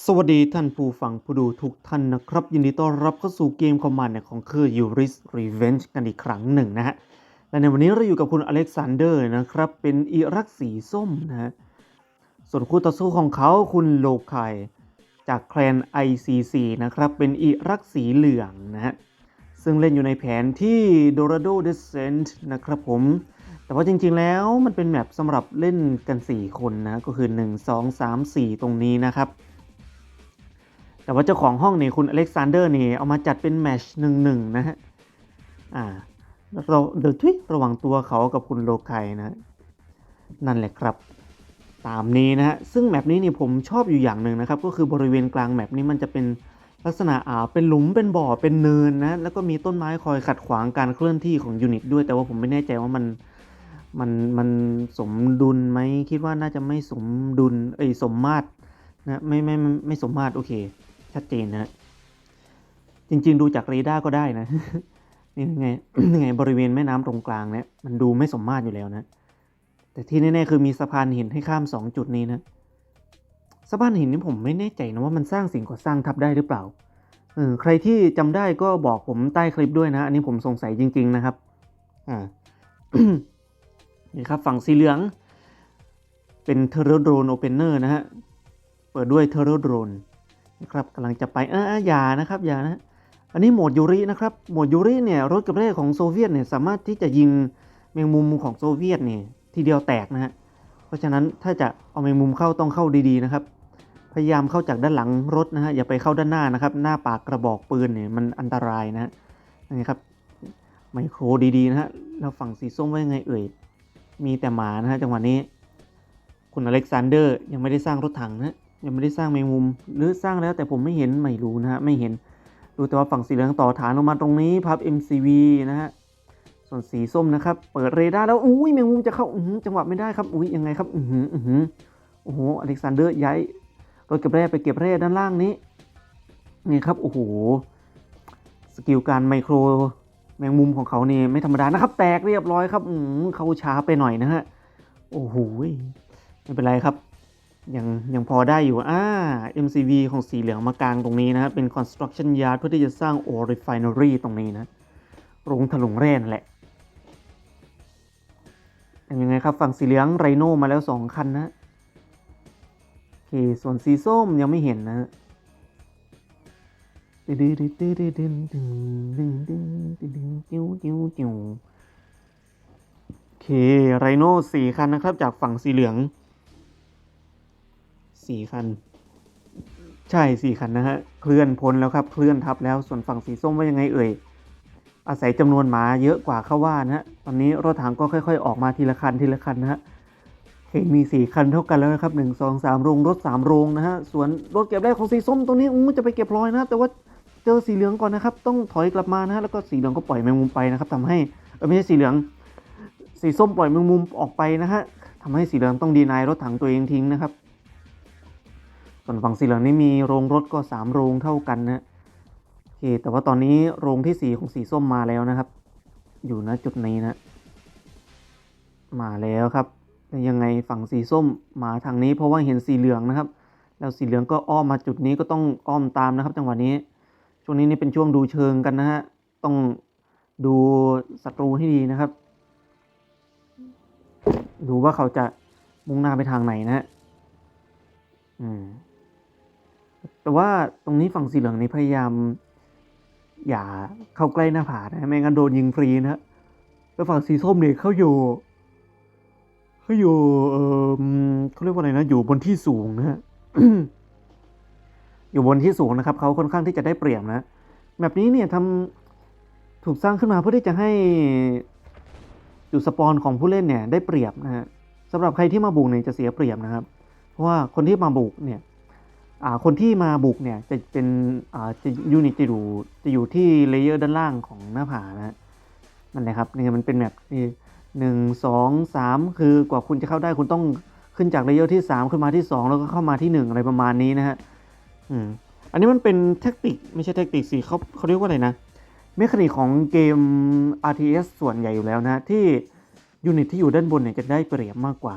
สวัสดีท่านผู้ฟังผู้ดูทุกท่านนะครับ ยินดีต้อนรับเข้าสู่เกมคอมมานด์เนี่ยของคือ Yuris Revenge กันอีกครั้งหนึ่งนะฮะ และในวันนี้เราอยู่กับคุณอเล็กซานเดอร์นะครับ เป็นอิรักสีส้มนะฮะ ส่วนคู่ต่อสู้ของเขาคุณโลคายจากแคลน ICC นะครับ เป็นอิรักสีเหลืองนะฮะ ซึ่งเล่นอยู่ในแผนที่ Dorado Descent นะครับผมแต่ว่าจริงๆ แล้วมันเป็นแมปสำหรับเล่นกัน 4 คนนะ ก็คือ 1 2 3 4 ตรงนี้นะครับ แต่ว่าเจ้าของห้องนี่คุณอเล็กซานเดอร์นี่เอามาจัดเป็นแมชหนึ่งหนึ่งนะฮะ อ่าเราเดยวทุยระหว่างตัวเขากับคุณโลไคนะ นั่นแหละครับ ตามนี้นะฮะ ซึ่งแมปนี้นี่ผมชอบอยู่อย่างหนึ่งนะครับ ก็คือบริเวณกลางแมปนี้มันจะเป็นลักษณะอ่าเป็นหลุมเป็นบ่อเป็นเนินนะ แล้วก็มีต้นไม้คอยขัดขวางการเคลื่อนที่ของยูนิตด้วย แต่ว่าผมไม่แน่ใจว่ามันมันมันสมดุลไหมคิดว่าน่าจะไม่สมดุลเอ้ยสมมาตรนะไม่ไม่ไม่ไม่สมมาตรโอเค ชัดเจนนะฮะจริง ๆ ดูจากเรดาร์ก็ได้นะนี่ไงยังไงบริเวณแม่น้ำตรงกลางเนี่ยมันดูไม่สมมาตรอยู่แล้วนะ แต่ที่แน่ๆคือมีสะพานหินให้ข้ามสองจุดนี้นะสะพานหินนี่ผมไม่แน่ใจนะว่ามันสร้างสิ่งก่อสร้างทับได้หรือเปล่าเออใครที่จำได้ก็บอกผมใต้คลิปด้วยนะ อันนี้ผมสงสัยจริง ๆนะครับอ่านี่ครับฝั่งสีเหลือง เป็นเทอร์โดรนโอเปนเนอร์นะฮะ เปิดด้วยเทอร์โดรน นะครับกำลังจะไปเอออย่านะครับอย่านะอันนี้โหมดยูรินะครับโหมดยูริเนี่ยรถกระเบะของโซเวียตเนี่ยสามารถที่จะยิงแมงมุมของโซเวียตเนี่ยทีเดียวแตกนะฮะเพราะฉะนั้นถ้าจะเอาแมงมุมเข้าต้องเข้าดีๆนะครับพยายามเข้าจากด้านหลังรถนะฮะอย่าไปเข้าด้านหน้านะครับ หน้าปากกระบอกปืนเนี่ยมันอันตรายนะฮะนี่ครับไมโครดีๆนะฮะแล้วฝั่งสีส้มว่ายังไงเอ่ยมีแต่หมานะฮะจังหวะนี้ คุณอเล็กซานเดอร์ยังไม่ได้สร้างรถถังนะ ยังไม่ได้สร้างแมงมุม หรือสร้างแล้วแต่ผมไม่เห็นไม่รู้นะฮะไม่เห็นรู้แต่ว่าฝั่งสีเหลืองต่อฐานลงมาตรงนี้พับ MCV นะฮะส่วนสีส้มนะครับ เปิดเรดาร์แล้วอุ้ยแมงมุมจะเข้าอจังหวะไม่ได้ครับอุ้ยยังไงครับอือหืออือหือโอ้โหอเล็กซานเดอร์ย้ายรถเก็บแร่ไปเก็บแร่ด้านล่างนี้นี่ครับโอ้โหสกิลการไมโครแมงมุมของเขานี่ไม่ธรรมดานะครับ แตกเรียบร้อยครับอืเขาช้าไปหน่อยนะฮะโอ้โหไม่เป็นไรครับ ยังยังพอได้อยู่อ่า MCV ของสีเหลืองมากลางตรงนี้นะครับ เป็น construction yard เพื่อที่จะสร้าง ore refinery ตรงนี้นะโรงถลุงแร่นแหละเป็นยังไงครับ ฝั่งสีเหลืองไรโนมาแล้วสองคันนะโอเค ส่วนสีส้มยังไม่เห็นนะโอเคไรโนสี่คันนะครับ จากฝั่งสีเหลือง สี่คัน ใช่สี่คันนะฮะ เคลื่อนพ้นแล้วครับ เคลื่อนทับแล้ว ส่วนฝั่งสีส้มว่ายังไงเอ่ย อาศัยจำนวนหมาเยอะกว่าเข้าว่านะฮะ ตอนนี้รถถังก็ค่อย ๆ ออกมาทีละคันทีละคันนะฮะโอเคมีสี่คันเท่ากันแล้วนะครับหนึ่งสองสามโรงรถสามโรงนะฮะ ส่วนรถเก็บแรกของสีส้มตรงนี้อู้จะไปเก็บรอยนะ แต่ว่าเจอสีเหลืองก่อนนะครับ ต้องถอยกลับมานะฮะ แล้วก็สีเหลืองก็ปล่อยแมงมุมไปนะครับทำให้เออไม่ใช่สีเหลือง สีส้มปล่อยแมงมุมออกไปนะฮะทำให้สีเหลืองต้องดีนายรถถังตัวเองทิ้งนะครับ วนฝั่งสีเหลืองนี่มีโรงรถก็สามโรงเท่ากันนะโอเคแต่ว่าตอนนี้โรงที่สีของสีส้มมาแล้วนะครับ อยู่ณจุดนี้นะ มาแล้วครับยังไงฝั่งสีส้มมาทางนี้เพราะว่าเห็นสีเหลืองนะครับ แล้วสีเหลืองก็อ้อมมาจุดนี้ก็ต้องอ้อมตามนะครับ จังหวะนี้ ช่วงนี้นี่เป็นช่วงดูเชิงกันนะฮะต้องดูศัตรูให้ดีนะครับ ดูว่าเขาจะมุ่งหน้าไปทางไหนนะฮะอืม แต่ว่าตรงนี้ฝั่งสีเหลืองนี่พยายาม อย่าเข้าใกล้หน้าผานะไม่งั้นโดนยิงฟรีนะฮะแล้วฝั่งสีส้มเนี่ยเขาอยู่เขาอยู่เออเขาเรียกว่าอะไรนะ อยู่บนที่สูงนะฮะอยู่บนที่สูงนะครับเขาค่อนข้างที่จะได้เปรียบนะแบบนี้เนี่ยทำถูกสร้างขึ้นมาเพื่อที่จะให้จุดสปอนของผู้เล่นเนี่ยได้เปรียบนะฮะสำหรับใครที่มาบุกเนี่ยจะเสียเปรียบนะครับ เพราะว่าคนที่มาบุกเนี่ย คนที่มาบุกเนี่ยจะเป็นอ่าจะยูนิตจะอยู่จะอยู่ที่เลเยอร์ด้านล่างของหน้าผานะนั่นแหละครับนี่มันเป็นแบบนี่หนึ่งสองสามคือกว่าคุณจะเข้าได้คุณต้องขึ้นจากเลเยอร์ที่สามขึ้นมาที่สองแล้วก็เข้ามาที่หนึ่งอะไรประมาณนี้นะฮะอืมอันนี้มันเป็นแท็กติกไม่ใช่แท็กติกสิเขาเขาเรียกว่าอะไรนะเมคานิกของเกม RTS ส่วนใหญ่อยู่แล้วนะที่ยูนิตที่อยู่ด้านบนเนี่ยจะได้เปรียบมากกว่า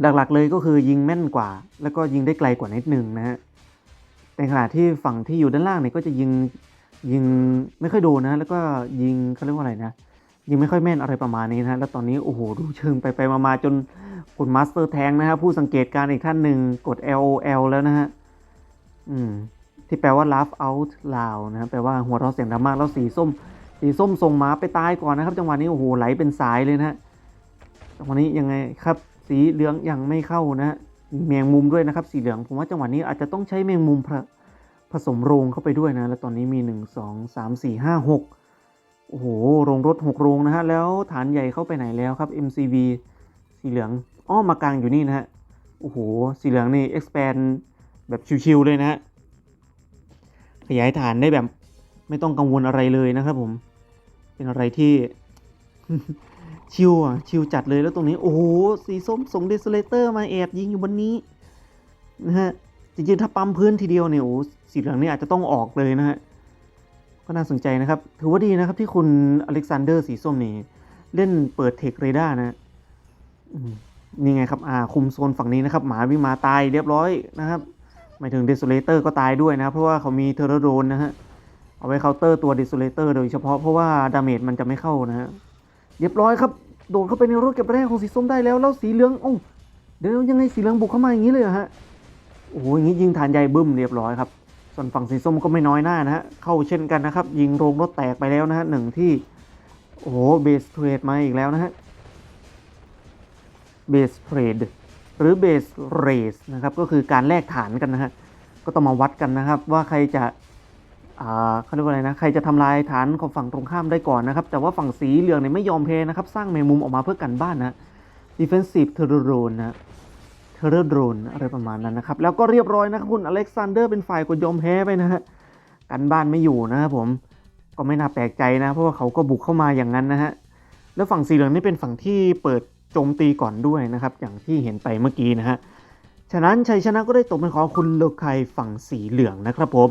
หลักๆเลยก็คือยิงแม่นกว่า แล้วก็ยิงได้ไกลกว่านิดนึงนะฮะในขณะที่ฝั่งที่อยู่ด้านล่างเนี่ยก็จะยิงยิงไม่ค่อยโดนนะ แล้วก็ยิงเขาเรียกว่าอะไรนะ ยิงไม่ค่อยแม่นอะไรประมาณนี้นะแล้วตอนนี้โอ้โหดูเชิงไปไปมาๆจนคุณมาสเตอร์แทงนะฮะผู้สังเกตการณ์อีกท่านหนึ่งกด LOL แล้วนะฮะอืมที่แปลว่า laugh out loud นะแปลว่าหัวเราะเสียงดังมากแล้วสีส้ม สีส้มส่งหมาไปตายก่อนนะครับ จังหวะนี้โอ้โหไหลเป็นสายเลยนะฮะจังหวะนี้ยังไงครับ สีเหลืองยังไม่เข้านะฮะมีแมงมุมด้วยนะครับ สีเหลืองผมว่าจังหวะนี้อาจจะต้องใช้แมงมุมผผสมโรงเข้าไปด้วยนะ แล้วตอนนี้มีหนึ่งสองสามสี่ห้าหกโอ้โห โรงรถหกโรงนะฮะ แล้วฐานใหญ่เข้าไปไหนแล้วครับ MCV สีเหลืองอ้อมากลางอยู่นี่นะฮะ โอ้โห สีเหลืองนี่ expand แบบชิวๆเลยนะฮะ ขยายฐานได้แบบไม่ต้องกังวลอะไรเลยนะครับผม เป็นอะไรที่ ชิวอะชิวจัดเลยแล้วตรงนี้โอ้โหสีส้มส่งเดสเลเตอร์มาแอบยิงอยู่บนนี้นะฮะจริงๆถ้าปั๊มพื้นทีเดียวเนี่ยโอ้สีเหลืองนี่อาจจะต้องออกเลยนะฮะก็น่าสนใจนะครับ ถือว่าดีนะครับที่คุณอเล็กซานเดอร์สีส้มนี่เล่นเปิดเทคเรดาร์นะนี่ไงครับอ่าคุมโซนฝั่งนี้นะครับ หมาวิ่งมาตายเรียบร้อยนะครับหมายถึง Desolator ก็ตายด้วยนะครับเพราะว่าเขามีเทอร์โดนนะฮะเอาไว้เคาน์เตอร์ตัว Desolator โดยเฉพาะเพราะว่าดาเมจมันจะไม่เข้านะฮะ เรียบร้อยครับ โดดเข้าไปในรถเก็บแรกของสีส้มได้แล้วแล้วสีเหลืองโอ้เดี๋ยวยังไงสีเหลืองบุกเข้ามาอย่างนี้เลยเหรอฮะโอ้โหอย่างนี้ยิงฐานใหญ่บึ้มเรียบร้อยครับส่วนฝั่งสีส้มก็ไม่น้อยหน้านะฮะเข้าเช่นกันนะครับ ยิงโรงรถแตกไปแล้วนะฮะหนึ่งที่โอ้โหเบสเทรดมาอีกแล้วนะฮะเบสเทรดหรือ base race นะครับก็คือการแลกฐานกันนะฮะก็ต้องมาวัดกันนะครับ ว่าใครจะ เขาเรียกว่าอะไรนะใครจะทำลายฐานของฝั่งตรงข้ามได้ก่อนนะครับ แต่ว่าฝั่งสีเหลืองเนี่ยไม่ยอมแพ้นะครับ สร้างแมงมุมออกมาเพื่อกันบ้านนะ defensive terror drone นะ terror drone อะไรประมาณนั้นนะครับ แล้วก็เรียบร้อยนะครับคุณอเล็กซานเดอร์เป็นฝ่ายกดยอมแพ้ไปนะฮะกันบ้านไม่อยู่นะครับผมก็ไม่น่าแปลกใจนะ เพราะว่าเขาก็บุกเข้ามาอย่างนั้นนะฮะแล้วฝั่งสีเหลืองนี่เป็นฝั่งที่เปิดโจมตีก่อนด้วยนะครับ อย่างที่เห็นไปเมื่อกี้นะฮะฉะนั้นชัยชนะก็ได้ตกเป็นของคุณโลไคฝั่งสีเหลืองนะครับผม